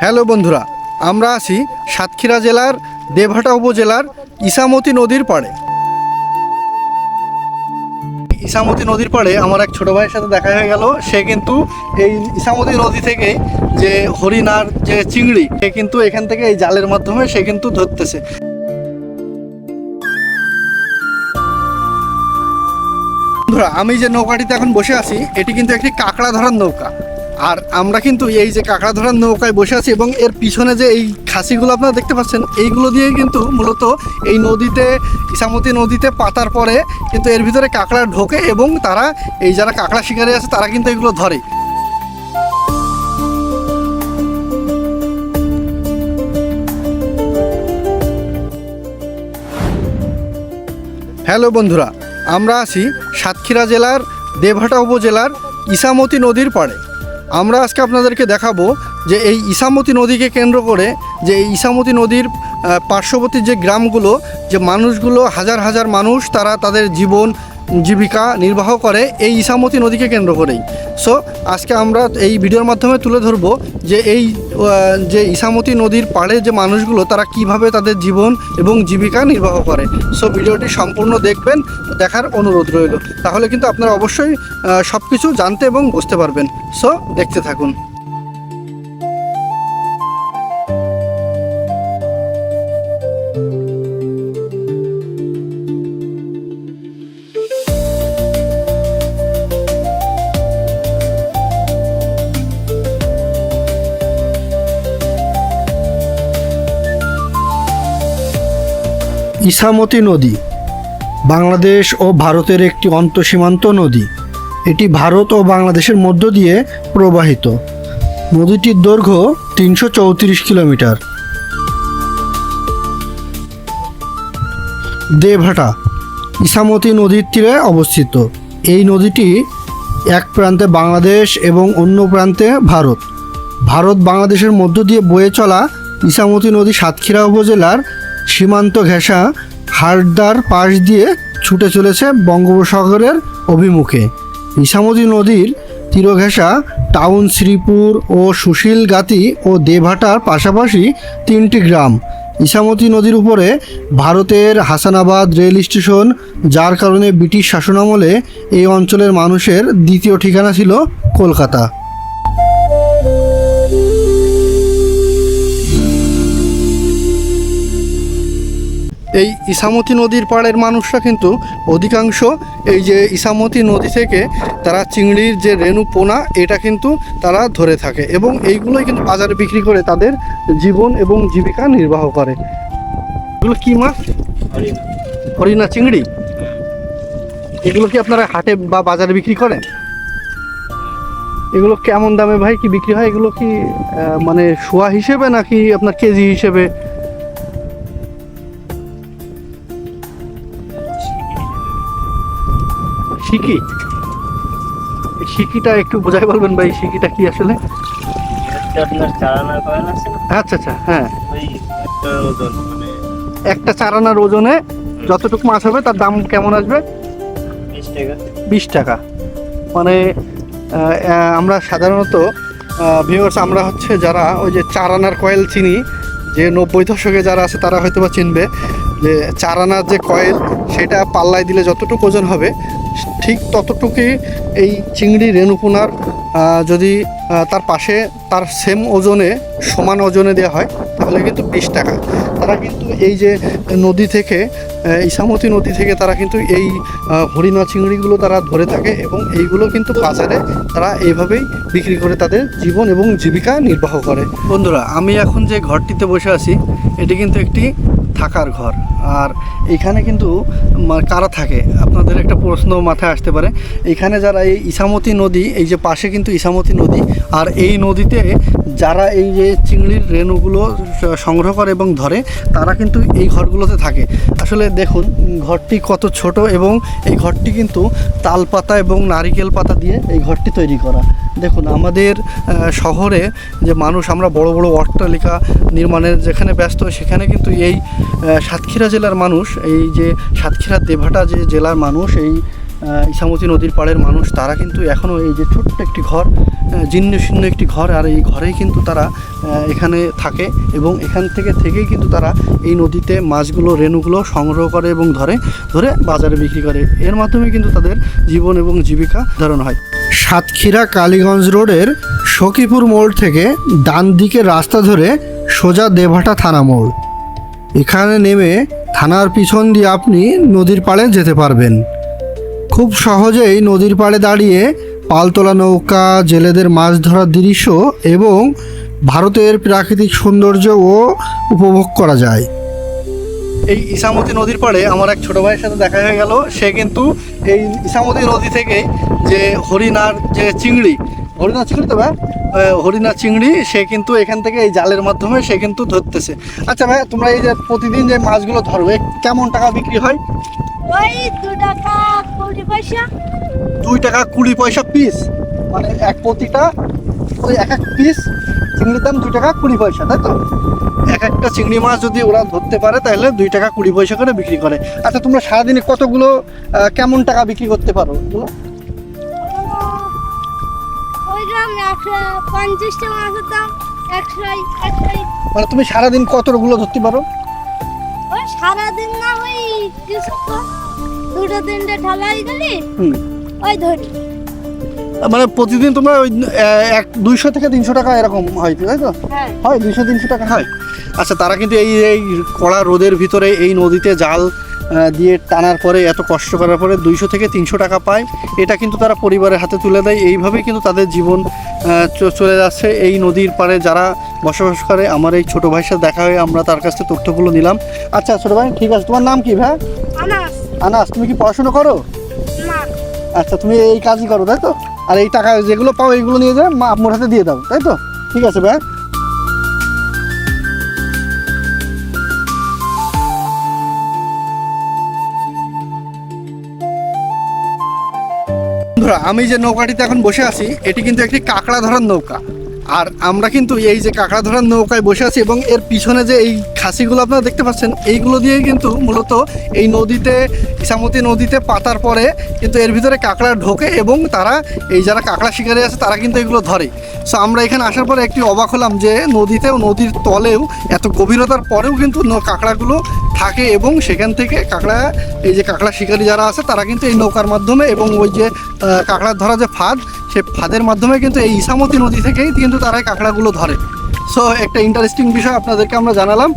Hello বন্ধুরা, আমরা আছি সাতক্ষীরা জেলার দেবহাটা উপজেলার ইসামতি নদীর পাড়ে। ইসামতি নদীর পাড়ে আমার এক ছোট ভাইয়ের সাথে দেখা হয়ে গেল। সে কিন্তু এই ইসামতি নদী থেকে যে হরিণার যে চিংড়ি, সে কিন্তু এখান থেকে এই জালের মাধ্যমে সে কিন্তু ধরতেছে। বন্ধুরা, আমি যে নৌকাটিতে এখন বসে আছি, এটি কিন্তু একটি কাঁকড়া ধরার নৌকা। আর আমরা কিন্তু এই যে কাঁকড়া ধরার নৌকায় বসে আছি এবং এর পিছনে যে এই খাসিগুলো আপনারা দেখতে পাচ্ছেন, এইগুলো দিয়ে কিন্তু মূলত এই নদীতে, ইসামতি নদীতে পাতার পরে কিন্তু এর ভিতরে কাঁকড়া ঢোকে এবং তারা, এই যারা কাঁকড়া শিকারি আছে তারা কিন্তু এগুলো ধরে। হ্যালো বন্ধুরা, আমরা আছি সাতক্ষীরা জেলার, দেবহাটা উপজেলার ইসামতি নদীর পাড়ে। আমরা আজকে আপনাদেরকে দেখাবো যে এই ইসামতি নদীকে কেন্দ্র করে যে এই ইসামতি নদীর পার্শ্ববর্তী যে গ্রামগুলো, যে মানুষগুলো, হাজার হাজার মানুষ তারা তাদের জীবন জীবিকা নির্বাহ করে এই ইসামতি নদীকে কেন্দ্র করেই। সো আজকে আমরা এই ভিডিওর মাধ্যমে তুলে ধরবো যে এই যে ইসামতি নদীর পাড়ে যে মানুষগুলো, তারা কীভাবে তাদের জীবন এবং জীবিকা নির্বাহ করে। সো ভিডিওটি সম্পূর্ণ দেখবেন, দেখার অনুরোধ রইল। তাহলে কিন্তু আপনারা অবশ্যই সব কিছু জানতে এবং বুঝতে পারবেন। সো দেখতে থাকুন। ইসামতি নদী। বাংলাদেশ ও ভারতের একটি অন্তঃসীমান্ত নদী। এটি ভারত ও বাংলাদেশের মধ্য দিয়ে প্রবাহিত। নদীটির দৈর্ঘ্য তিনশো চৌত্রিশ কিলোমিটার। দেভাটা ইসামতি নদীর তীরে অবস্থিত। এই নদীটি এক প্রান্তে বাংলাদেশ এবং অন্য প্রান্তে ভারত। ভারত বাংলাদেশের মধ্য দিয়ে বয়ে চলা ইসামতি নদী সাতক্ষীরা উপজেলার সীমান্ত ঘেঁষা হারদার পাশ দিয়ে ছুটে চলেছে বঙ্গোপসাগরের অভিমুখে। ইসামতি নদীর তীরঘেঁষা টাউন শ্রীপুর ও সুশীলগাতি ও দেভাটার পাশাপাশি তিনটি গ্রাম। ইসামতি নদীর উপরে ভারতের হাসানাবাদ রেল স্টেশন, যার কারণে ব্রিটিশ শাসনামলে এই অঞ্চলের মানুষের দ্বিতীয় ঠিকানা ছিল কলকাতা। এই ইসামতি নদীর পাড়ের মানুষরা কিন্তু অধিকাংশ এই যে ইসামতি নদী থেকে তারা চিংড়ির যে রেণু পোনা এটা কিন্তু তারা ধরে থাকে এবং এইগুলোই কিন্তু বাজারে বিক্রি করে তাদের জীবন এবং জীবিকা নির্বাহ করে। এগুলো কি মাছ? হরিণা। চিংড়ি? এগুলো কি আপনারা হাটে বা বাজারে বিক্রি করেন? এগুলো কেমন দামে ভাই কি বিক্রি হয়? এগুলো কি মানে শোয়া হিসেবে নাকি আপনার কেজি হিসেবে? শিকি? এই শিকিটা একটু বোঝাই বলবেন ভাই শিকিটা কি আসলে? আপনার আছে আচ্ছা আচ্ছা হ্যাঁ। ওই একটা ওজন মানে একটা চারানার ওজনে যতটুকু মাছ হবে তার দাম কেমন আসবে? বিশ টাকা। বিশ টাকা। মানে আমরা সাধারণত ভিউয়ার্স আমরা হচ্ছে যারা ওই যে চারানার কয়েল চিনি যে নব্বই দশকে যারা আছে তারা হয়তো বা চিনবে যে চারানার যে কয়েল সেটা পাল্লায় দিলে যতটুকু ওজন হবে ঠিক ততটুকুই এই চিংড়ি রেণুপোনার যদি তার পাশে তার সেম ওজনে, সমান ওজনে দেওয়া হয়, তাহলে কিন্তু বিশ টাকা। তারা কিন্তু এই যে নদী থেকে ইসামতি নদী থেকে তারা কিন্তু এই হরিণা চিংড়িগুলো তারা ধরে থাকে এবং এইগুলো কিন্তু বাজারে তারা এইভাবেই বিক্রি করে তাদের জীবন এবং জীবিকা নির্বাহ করে। বন্ধুরা, আমি এখন যে ঘরটিতে বসে আছি, এটি কিন্তু একটি থাকার ঘর। আর এখানে কিন্তু কারা থাকে? আপনাদের একটা প্রশ্ন মাথায় আসতে পারে। এখানে যারা এই ইসামতি নদী, এই যে পাশে কিন্তু ইসামতি নদী, আর এই নদীতে যারা এই যে চিংড়ির রেণুগুলো সংগ্রহ করে এবং ধরে, তারা কিন্তু এই ঘরগুলোতে থাকে। আসলে দেখুন, ঘরটি কত ছোট এবং এই ঘরটি কিন্তু তাল পাতা এবং নারিকেল পাতা দিয়ে এই ঘরটি তৈরি করা। দেখুন, আমাদের শহরে যে মানুষ, আমরা বড় বড় অট্টালিকা নির্মাণের যেখানে ব্যস্ত, সেখানে কিন্তু এই সাতক্ষীরা জেলার মানুষ, এই যে সাতক্ষীরা দেভাটা যে জেলার মানুষ, এই ইসামতি নদীর পাড়ের মানুষ, তারা কিন্তু এখনও এই যে ছোট্ট একটি ঘর জীর্ণ শীর্ণ একটি ঘর, আর এই ঘরেই কিন্তু তারা এখানে থাকে এবং এখান থেকে থেকেই কিন্তু তারা এই নদীতে মাছগুলো, রেণুগুলো সংগ্রহ করে এবং ধরে ধরে বাজারে বিক্রি করে। এর মাধ্যমে কিন্তু তাদের জীবন এবং জীবিকা ধারণ হয়। সাতক্ষীরা কালীগঞ্জ রোডের সখীপুর মোড় থেকে ডান দিকের রাস্তা ধরে সোজা দেভাটা থানা মোড়। এখানে নেমে থানার পিছন দিয়ে আপনি নদীর পাড়ে যেতে পারবেন। খুব সহজেই নদীর পাড়ে দাঁড়িয়ে পালতোলা নৌকা, জেলেদের মাছ ধরার দৃশ্য এবং ভারতের প্রাকৃতিক সৌন্দর্যও উপভোগ করা যায়। এই ইসামতি নদীর পাড়ে আমার এক ছোট ভাইয়ের সাথে দেখা হয়ে গেল। সে কিন্তু এই ইসামতি নদী থেকে যে হরিণার যে চিংড়ি হরিণা চিংড়ি তো ভাই? হরিণা চিংড়ি সে কিন্তু এখান থেকে এই জালের মাধ্যমে সে কিন্তু ধরতেছে। আচ্ছা ভাই তোমরা এই যে প্রতিদিন যে মাছগুলো ধরবে কেমন টাকা বিক্রি হয়? ওই দু টাকা কুড়ি পয়সা। দুই টাকা কুড়ি পয়সা পিস মানে এক প্রতিটা ওই এক এক পিস চিংড়ির দাম দুই টাকা কুড়ি পয়সা তাই তো? এক একটা চিংড়ি মাছ যদি ওরা ধরতে পারে তাহলে দুই টাকা কুড়ি পয়সা করে বিক্রি করে। আচ্ছা তোমরা সারাদিনে কতগুলো কেমন টাকা বিক্রি করতে পারো? দাম একশো পঞ্চাশ টাকা মাছের দাম একশো একশো মানে তুমি সারাদিন কতগুলো ধরতে পারো? ওই সারাদিন না ওই কিছু দুটো তিনটে ঢালাই গেলি ওই ধরি। মানে প্রতিদিন তোমরা ওই এক দুইশো থেকে তিনশো টাকা এরকম হয় তাই তো? হ্যাঁ। হয় দুইশো তিনশো টাকা হয়। আচ্ছা তারা কিন্তু এই এই কড়া রোদের ভিতরে এই নদীতে জাল দিয়ে টানার পরে এত কষ্ট করার পরে দুইশো থেকে তিনশো টাকা পায়। এটা কিন্তু তারা পরিবারের হাতে তুলে দেয়। এইভাবেই কিন্তু তাদের জীবন চলে যাচ্ছে। এই নদীর পাড়ে যারা বসবাস করে আমার এই ছোটো ভাইয়ের সাথে দেখা হয়ে আমরা তার কাছ থেকে তথ্যগুলো নিলাম। আচ্ছা ছোটো ভাই ঠিক আছে। তোমার নাম কি ভাই? আনাস। তুমি কি পড়াশোনা করো? আচ্ছা তুমি এই কাজই করো তাই তো? আর এই টাকা যেগুলো পাও এইগুলো নিয়ে যাও মা আপনার হাতে দিয়ে দাও তাই তো? ঠিক আছে ভাই। বন্ধুরা, আমি যে নৌকাটিতে এখন বসে আছি, এটি কিন্তু একটি কাঁকড়া ধরার নৌকা। আর আমরা কিন্তু এই যে কাঁকড়া ধরার নৌকায় বসে আছি এবং এর পিছনে যে এই খাসিগুলো আপনারা দেখতে পাচ্ছেন, এইগুলো দিয়ে কিন্তু মূলত এই নদীতে, ইসামতি নদীতে পাতার পরে কিন্তু এর ভিতরে কাঁকড়া ঢোকে এবং তারা, এই যারা কাঁকড়া শিকারী আছে তারা কিন্তু এগুলো ধরে। সো আমরা এখানে আসার পরে একটি অবাক হলাম যে নদীতেও, নদীর তলেও এত গভীরতার পরেও কিন্তু কাঁকড়াগুলো থাকে এবং সেখান থেকে কাঁকড়া, এই যে কাঁকড়া শিকারী যারা আছে তারা কিন্তু এই নৌকার মাধ্যমে এবং ওই যে কাঁকড়ার ধরা যে ফাঁদ, সে ফাঁদের মাধ্যমে কিন্তু এই ইসামতি নদী থেকেই কিন্তু তারা কাঁকড়াগুলো ধরে। সো একটা ইন্টারেস্টিং বিষয় আপনাদেরকে আমরা জানালাম।